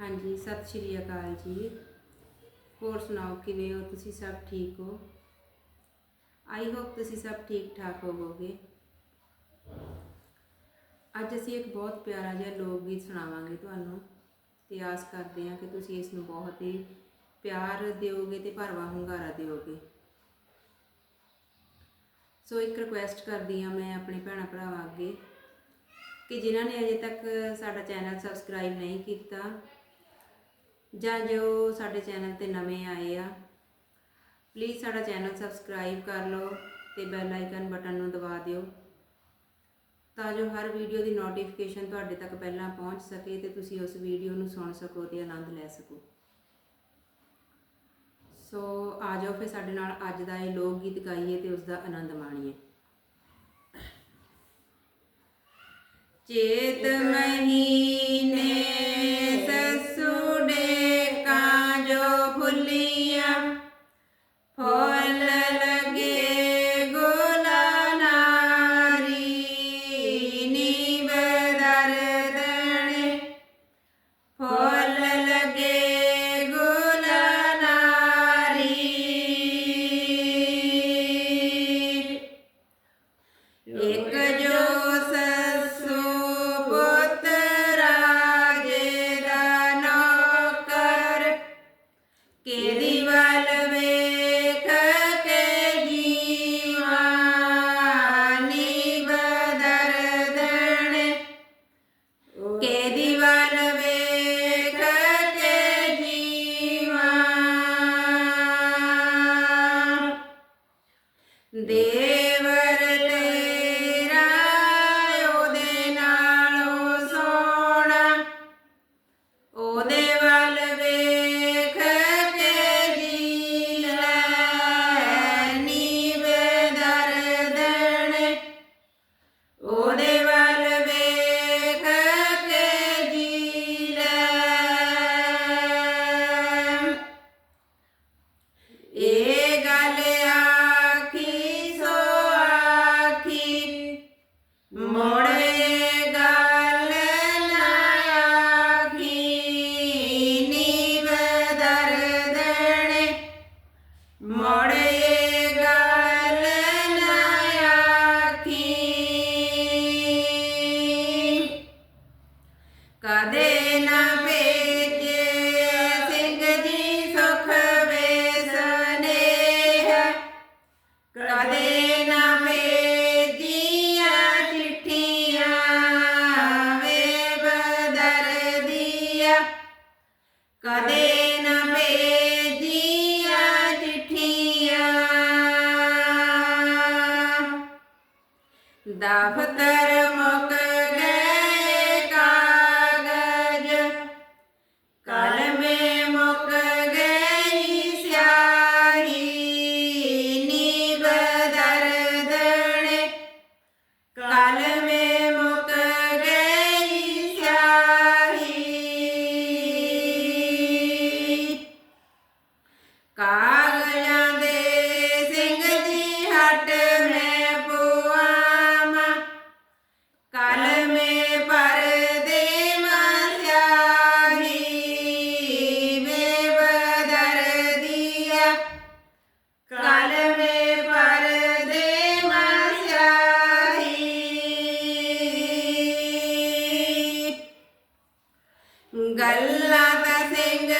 ਹਾਂਜੀ, ਸਤਿ ਸ਼੍ਰੀ ਅਕਾਲ ਜੀ। ਹੋਰ ਸੁਣਾਓ, ਕਿਵੇਂ ਹੋ? ਤੁਸੀਂ ਸਭ ਠੀਕ ਹੋ? ਆਈ ਹੋਪ ਤੁਸੀਂ ਸਭ ਠੀਕ ਠਾਕ ਹੋਵੋਗੇ। ਅੱਜ ਅਸੀਂ ਇੱਕ ਬਹੁਤ ਪਿਆਰਾ ਜਿਹਾ ਲੋਕ ਗੀਤ ਸੁਣਾਵਾਂਗੇ ਤੁਹਾਨੂੰ ਤੇ ਆਸ ਕਰਦੇ ਹਾਂ ਕਿ ਤੁਸੀਂ ਇਸ ਨੂੰ ਬਹੁਤ ਹੀ ਪਿਆਰ ਦਿਓਗੇ ਤੇ ਭਰਵਾ ਹੁੰਗਾਰਾ ਦਿਓਗੇ। ਸੋ ਇੱਕ ਰਿਕੁਐਸਟ ਕਰਦੀ ਹਾਂ ਮੈਂ ਆਪਣੇ ਭੈਣਾਂ ਭਰਾਵਾਂ ਅੱਗੇ ਕਿ ਜਿਨ੍ਹਾਂ ਨੇ ਅਜੇ ਤੱਕ ਸਾਡਾ ਚੈਨਲ ਸਬਸਕ੍ਰਾਈਬ ਨਹੀਂ ਕੀਤਾ ਜਾਂ ਜੋ ਸਾਡੇ ਚੈਨਲ ਤੇ ਨਵੇਂ ਆਏ ਆ ਪਲੀਜ਼ ਸਾਡਾ ਚੈਨਲ ਸਬਸਕ੍ਰਾਈਬ ਕਰ ਲਓ ਤੇ ਬੈਲ ਆਈਕਨ ਬਟਨ ਨੂੰ ਦਬਾ ਦਿਓ ਤਾਂ ਜੋ ਹਰ ਵੀਡੀਓ ਦੀ ਨੋਟੀਫਿਕੇਸ਼ਨ ਤੁਹਾਡੇ ਤੱਕ ਪਹਿਲਾਂ ਪਹੁੰਚ ਸਕੇ ਤੇ ਤੁਸੀਂ ਉਸ ਵੀਡੀਓ ਨੂੰ ਸੁਣ ਸਕੋ ਤੇ ਆਨੰਦ ਲੈ ਸਕੋ। ਸੋ ਆ ਜਾਓ ਫਿਰ ਸਾਡੇ ਨਾਲ ਅੱਜ ਦਾ ਇਹ ਲੋਕ ਗੀਤ ਗਾਈਏ ਤੇ ਉਸ ਦਾ ਆਨੰਦ ਮਾਣੀਏ। ਚੇਤ ਮਹੀਨੇ ਇਹ ਕਦੇ ਨਾ ਭੇਜੀਆਂ ਚਿੱਠੀਆਂ। ਦਫ਼ਤਰ ਮੁੱਕ ਗੱਲਾਂ ਤਾਂ ਸਿੰਘ